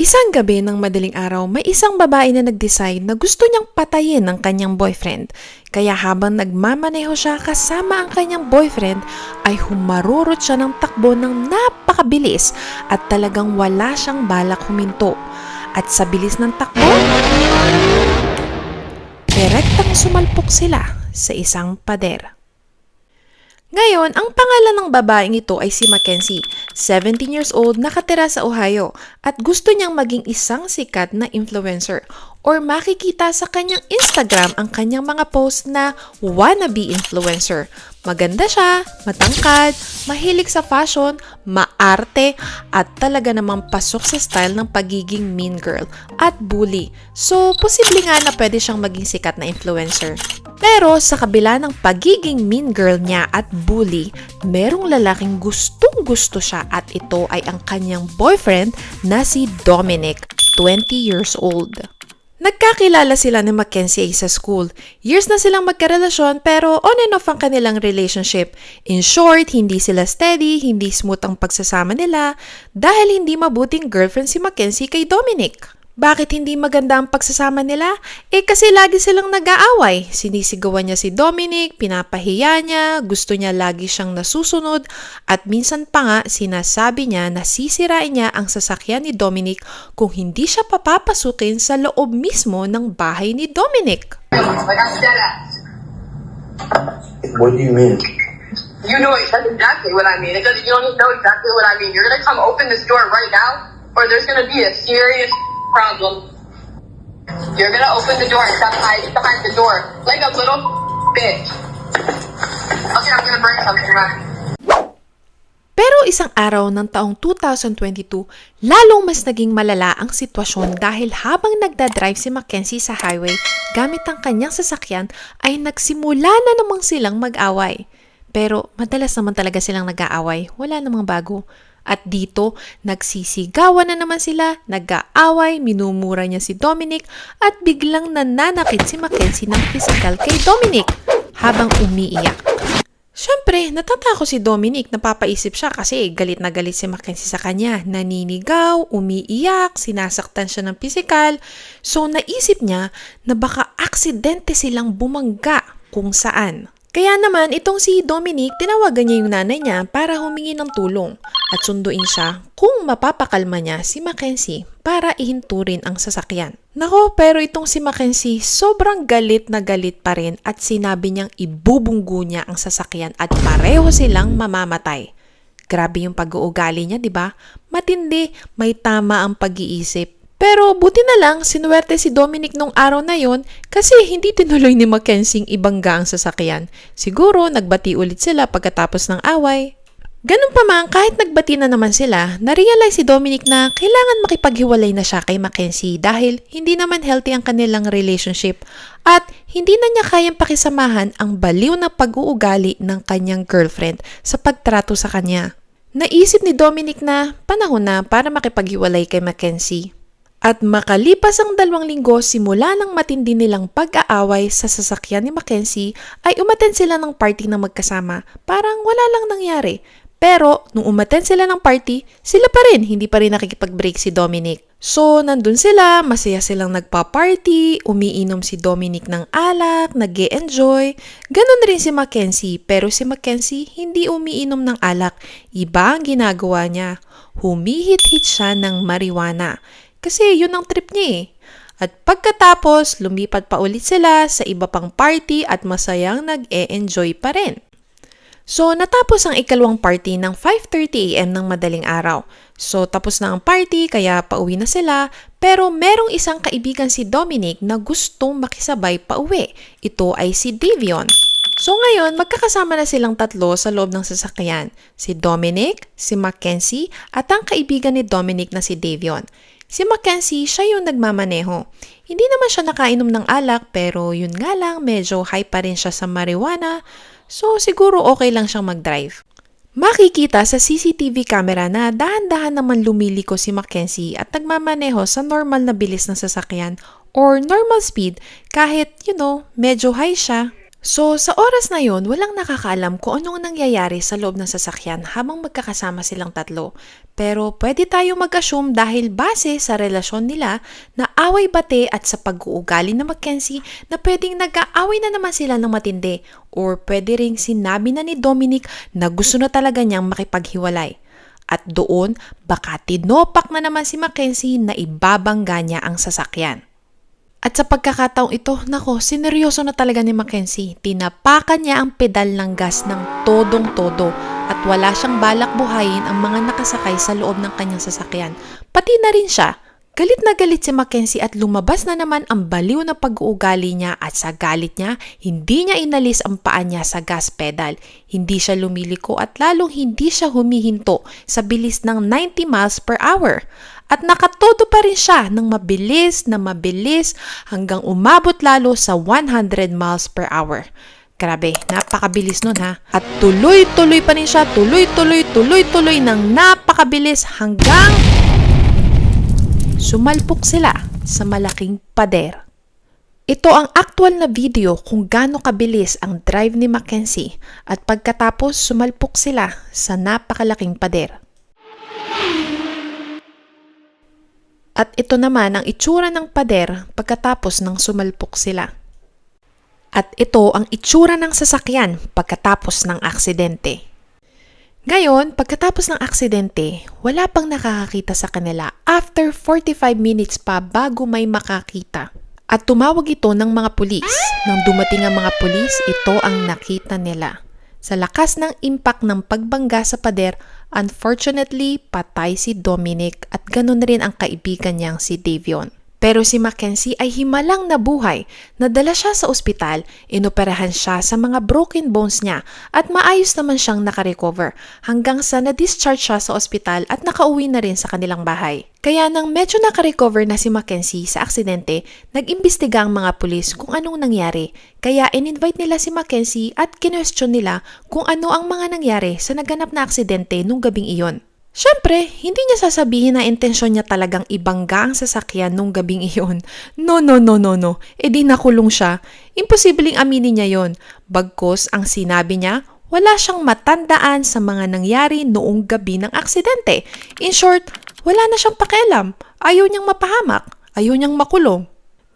Isang gabi ng madaling araw, may isang babae na nag-decide na gusto niyang patayin ang kanyang boyfriend. Kaya habang nagmamaneho siya kasama ang kanyang boyfriend, ay humarurot siya ng takbo ng napakabilis at talagang wala siyang balak huminto. At sa bilis ng takbo, direktang sumalpok sila sa isang pader. Ngayon, ang pangalan ng babaeng ito ay si Mackenzie, 17 years old, nakatira sa Ohio, at gusto niyang maging isang sikat na influencer or makikita sa kanyang Instagram ang kanyang mga post na wannabe influencer. Maganda siya, matangkad, mahilig sa fashion, maarte, at talaga namang pasok sa style ng pagiging mean girl at bully. So, posible nga na pwede siyang maging sikat na influencer. Pero sa kabila ng pagiging mean girl niya at bully, merong lalaking gustong gusto siya at ito ay ang kanyang boyfriend na si Dominic, 20 years old. Nagkakilala sila ni Mackenzie sa school. Years na silang magkarelasyon pero on and off ang kanilang relationship. In short, hindi sila steady, hindi smooth ang pagsasama nila dahil hindi mabuting girlfriend si Mackenzie kay Dominic. Bakit hindi maganda ang pagsasama nila? Eh kasi lagi silang nag-aaway. Sinisigawan niya si Dominic, pinapahiya niya, gusto niya lagi siyang nasusunod, at minsan pa nga sinasabi niya na sisirain niya ang sasakyan ni Dominic kung hindi siya papapasukin sa loob mismo ng bahay ni Dominic. What do you mean? You know exactly what I mean. It doesn't, you don't know exactly what I mean. You're gonna come open this door right now, or there's gonna be a serious problem. You're gonna open the door and hiding behind the door like a little bitch. Okay, I'm gonna bring something back. Pero isang araw ng taong 2022, lalong mas naging malala ang sitwasyon dahil habang nagdadrive si Mackenzie sa highway gamit ang kanyang sasakyan ay nagsimula na namang silang mag-away. Pero madalas naman talaga silang nag-aaway, wala namang bago. At dito, nagsisigawan na naman sila, nag-aaway, minumura niya si Dominic at biglang nananakit si Mackenzie ng physical kay Dominic habang umiiyak. Siyempre, natatako si Dominic, napapaisip siya kasi galit na galit si Mackenzie sa kanya. Naninigaw, umiiyak, sinasaktan siya ng pisikal. So naisip niya na baka aksidente silang bumangga kung saan. Kaya naman, itong si Dominic, tinawagan niya yung nanay niya para humingi ng tulong at sunduin siya kung mapapakalma niya si Mackenzie para ihinturin ang sasakyan. Nako, pero itong si Mackenzie, sobrang galit na galit pa rin at sinabi niyang ibubunggo niya ang sasakyan at pareho silang mamamatay. Grabe yung pag-uugali niya, di ba? Matindi, may tama ang pag-iisip. Pero buti na lang, sinuwerte si Dominic nung araw na yon kasi hindi tinuloy ni Mackenzie ibangga ang sasakyan. Siguro nagbati ulit sila pagkatapos ng away. Ganun pa man, kahit nagbati na naman sila, narealize si Dominic na kailangan makipaghiwalay na siya kay Mackenzie dahil hindi naman healthy ang kanilang relationship at hindi na niya kayang pakisamahan ang baliw na pag-uugali ng kanyang girlfriend sa pagtrato sa kanya. Naisip ni Dominic na panahon na para makipaghiwalay kay Mackenzie. At makalipas ang dalawang linggo simula ng matindi nilang pag-aaway sa sasakyan ni Mackenzie ay umaten sila ng party na magkasama. Parang wala lang nangyari. Pero nung umaten sila ng party, sila pa rin, hindi pa rin nakikipag-break si Dominic. So, nandun sila, masaya silang nagpa-party, umiinom si Dominic ng alak, nag enjoy Ganon rin si Mackenzie, pero si Mackenzie hindi umiinom ng alak. Iba ang ginagawa niya. Humihit-hit siya ng marijuana. Kasi yun ang trip niya eh. At pagkatapos, lumipat pa ulit sila sa iba pang party at masayang nag-e-enjoy pa rin. So, natapos ang ikalawang party ng 5.30am ng madaling araw. So, tapos na ang party, kaya pauwi na sila. Pero merong isang kaibigan si Dominic na gustong makisabay pauwi. Ito ay si Davion. So ngayon, magkakasama na silang tatlo sa loob ng sasakyan. Si Dominic, si Mackenzie, at ang kaibigan ni Dominic na si Davion. Si Mackenzie, siya yung nagmamaneho. Hindi naman siya nakainom ng alak pero yun nga lang medyo high pa rin siya sa marijuana so siguro okay lang siyang mag-drive. Makikita sa CCTV camera na dahan-dahan naman lumiliko si Mackenzie at nagmamaneho sa normal na bilis ng sasakyan or normal speed kahit, you know, medyo high siya. So, sa oras na yon, walang nakakaalam kung anong nangyayari sa loob ng sasakyan habang magkakasama silang tatlo. Pero pwede tayo mag-assume dahil base sa relasyon nila na away bate at sa pag-uugali na Mackenzie na pwedeng nag-aaway na naman sila ng matindi or pwede ring sinabi na ni Dominic na gusto na talaga niyang makipaghiwalay. At doon, baka tinopak na naman si Mackenzie na ibabangga niya ang sasakyan. At sa pagkakataong ito, nako, sineryoso na talaga ni Mackenzie. Tinapakan niya ang pedal ng gas ng todong-todo at wala siyang balak buhayin ang mga nakasakay sa loob ng kanyang sasakyan. Pati na rin siya. Galit na galit si Mackenzie at lumabas na naman ang baliw na pag-uugali niya at sa galit niya, hindi niya inalis ang paa niya sa gas pedal. Hindi siya lumiliko at lalong hindi siya humihinto sa bilis ng 90 miles per hour. At nakatodo pa rin siya ng mabilis na mabilis hanggang umabot lalo sa 100 miles per hour. Grabe, napakabilis nun ha. At tuloy-tuloy pa rin siya, tuloy-tuloy, tuloy-tuloy ng napakabilis hanggang sumalpok sila sa malaking pader. Ito ang actual na video kung gaano kabilis ang drive ni Mackenzie at pagkatapos sumalpok sila sa napakalaking pader. At ito naman ang itsura ng pader pagkatapos ng sumalpok sila. At ito ang itsura ng sasakyan pagkatapos ng aksidente. Ngayon, pagkatapos ng aksidente, wala pang nakakakita sa kanila after 45 minutes pa bago may makakita. At tumawag ito ng mga pulis. Nang dumating ang mga pulis, ito ang nakita nila. Sa lakas ng impact ng pagbangga sa pader, unfortunately, patay si Dominic at ganun rin ang kaibigan niyang si Davion. Pero si Mackenzie ay himalang nabuhay. Nadala siya sa ospital, inoperahan siya sa mga broken bones niya at maayos naman siyang nakarecover hanggang sa na-discharge siya sa ospital at nakauwi na rin sa kanilang bahay. Kaya nang medyo nakarecover na si Mackenzie sa aksidente, nag-imbestiga ang mga pulis kung anong nangyari. Kaya in-invite nila si Mackenzie at kinwestiyon nila kung ano ang mga nangyari sa naganap na aksidente nung gabing iyon. Siyempre, hindi niya sasabihin na intensyon niya talagang ibangga ang sasakyan nung gabing iyon. No, no, no, no, no. E di nakulong siya. Imposibleng aminin niya yon. Bagkos ang sinabi niya, wala siyang matandaan sa mga nangyari noong gabi ng aksidente. In short, wala na siyang pakialam. Ayaw niyang mapahamak. Ayaw niyang makulong.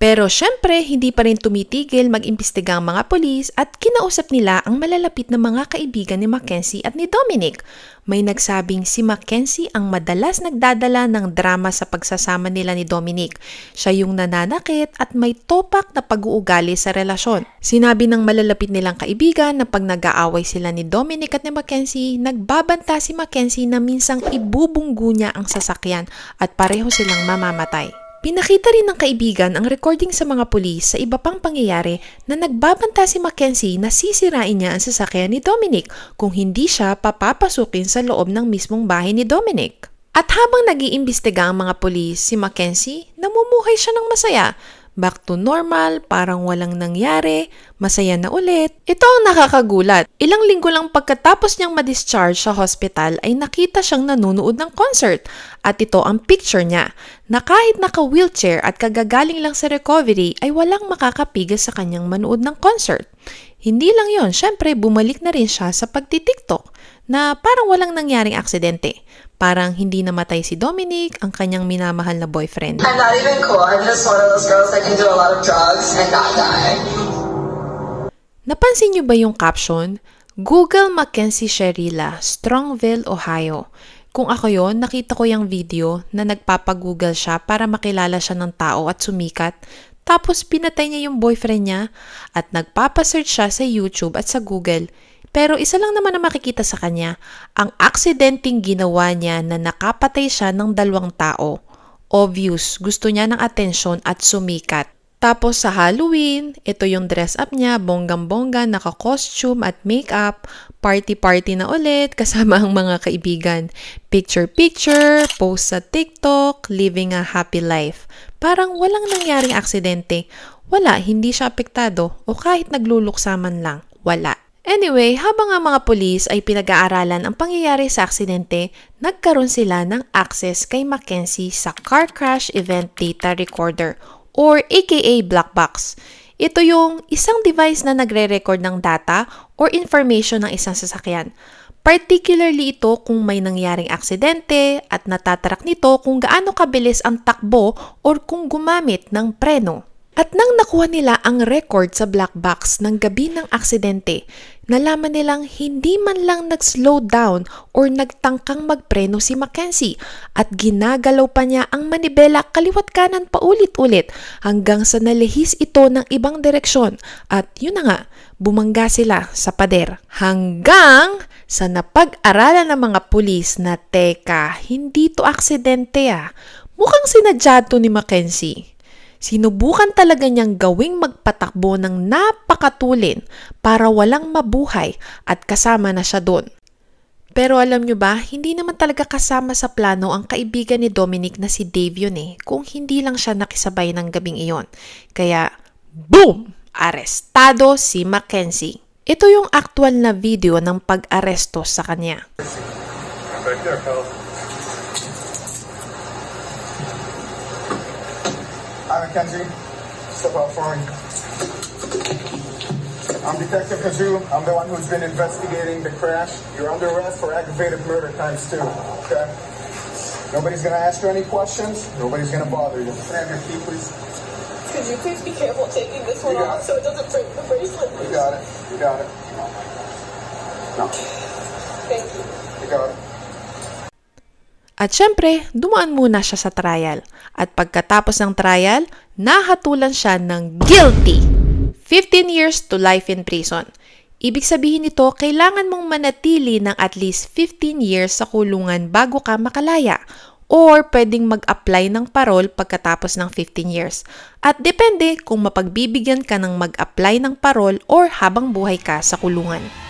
Pero syempre, hindi pa rin tumitigil mag-imbestiga ang mga polis at kinausap nila ang malalapit na mga kaibigan ni Mackenzie at ni Dominic. May nagsabing si Mackenzie ang madalas nagdadala ng drama sa pagsasama nila ni Dominic. Siya yung nananakit at may topak na pag-uugali sa relasyon. Sinabi ng malalapit nilang kaibigan na pag nag-aaway sila ni Dominic at ni Mackenzie, nagbabanta si Mackenzie na minsang ibubunggu niya ang sasakyan at pareho silang mamamatay. Pinakita rin ng kaibigan ang recording sa mga pulis sa iba pang pangyayari na nagbabanta si Mackenzie na sisirain niya ang sasakyan ni Dominic kung hindi siya papapasukin sa loob ng mismong bahay ni Dominic. At habang nag-iimbestiga ang mga pulis, si Mackenzie, namumuhay siya ng masaya. Back to normal, parang walang nangyari, masaya na ulit. Ito ang nakakagulat. Ilang linggo lang pagkatapos niyang ma-discharge sa hospital ay nakita siyang nanonood ng concert. At ito ang picture niya, na kahit naka-wheelchair at kagagaling lang sa recovery ay walang makakapigil sa kanyang manood ng concert. Hindi lang yon, syempre bumalik na rin siya sa pagtitiktok na parang walang nangyaring aksidente. Parang hindi namatay si Dominic, ang kanyang minamahal na boyfriend. I'm not even cool. I'm just one of those girls that can do a lot of drugs and not die. Napansin niyo ba yung caption? Google Mackenzie Sherilla, Strongville, Ohio. Kung ako yon, nakita ko yung video na nagpapagoogle siya para makilala siya ng tao at sumikat. Tapos pinatay niya yung boyfriend niya at nagpapasearch siya sa YouTube at sa Google. Pero isa lang naman na makikita sa kanya, ang aksidenteng ginawa niya na nakapatay siya ng dalawang tao. Obvious, gusto niya ng atensyon at sumikat. Tapos sa Halloween, ito yung dress up niya, bonggang-bongga, naka-costume at makeup, party-party na ulit kasama ang mga kaibigan. Picture-picture, post sa TikTok, living a happy life. Parang walang nangyaring aksidente. Wala, hindi siya apektado o kahit nagluluksaman lang. Wala. Anyway, habang ang mga pulis ay pinag-aaralan ang pangyayari sa aksidente, nagkaroon sila ng access kay Mackenzie sa car crash event data recorder or aka black box. Ito yung isang device na nagre-record ng data or information ng isang sasakyan. Particularly ito kung may nangyaring aksidente at natatrack nito kung gaano kabilis ang takbo or kung gumamit ng preno. At nang nakuha nila ang record sa black box ng gabi ng aksidente, nalaman nilang hindi man lang nag-slow down or nagtangkang magpreno si Mackenzie at ginagalaw pa niya ang manibela kaliwat kanan paulit-ulit hanggang sa nalihis ito ng ibang direksyon at yun na nga, bumangga sila sa pader. Hanggang sa napag-aralan ng mga pulis na teka, hindi to aksidente ah. Mukhang sinadya to ni Mackenzie. Sinubukan talaga niyang gawing magpatakbo ng napakatulin para walang mabuhay at kasama na siya doon. Pero alam nyo ba, hindi naman talaga kasama sa plano ang kaibigan ni Dominic na si Dave yun eh, kung hindi lang siya nakisabay ng gabing iyon. Kaya, boom! Arestado si Mackenzie. Ito yung actual na video ng pag-aresto sa kanya. Back there, Hi, Mackenzie. Step out for me. I'm Detective Kazoo. I'm the one who's been investigating the crash. You're under arrest for aggravated murder times two. Okay? Nobody's gonna ask you any questions. Nobody's gonna bother you. Can I have your key, please? Could you please be careful taking this one off it. so it doesn't break the bracelet? You got it. You got it. No, Thank you. you got it. At syempre, dumaan muna siya sa trial. At pagkatapos ng trial, nahatulan siya ng guilty. 15 years to life in prison. Ibig sabihin nito, kailangan mong manatili ng at least 15 years sa kulungan bago ka makalaya or pwedeng mag-apply ng parol pagkatapos ng 15 years. At depende kung mapagbibigyan ka ng mag-apply ng parol or habang buhay ka sa kulungan.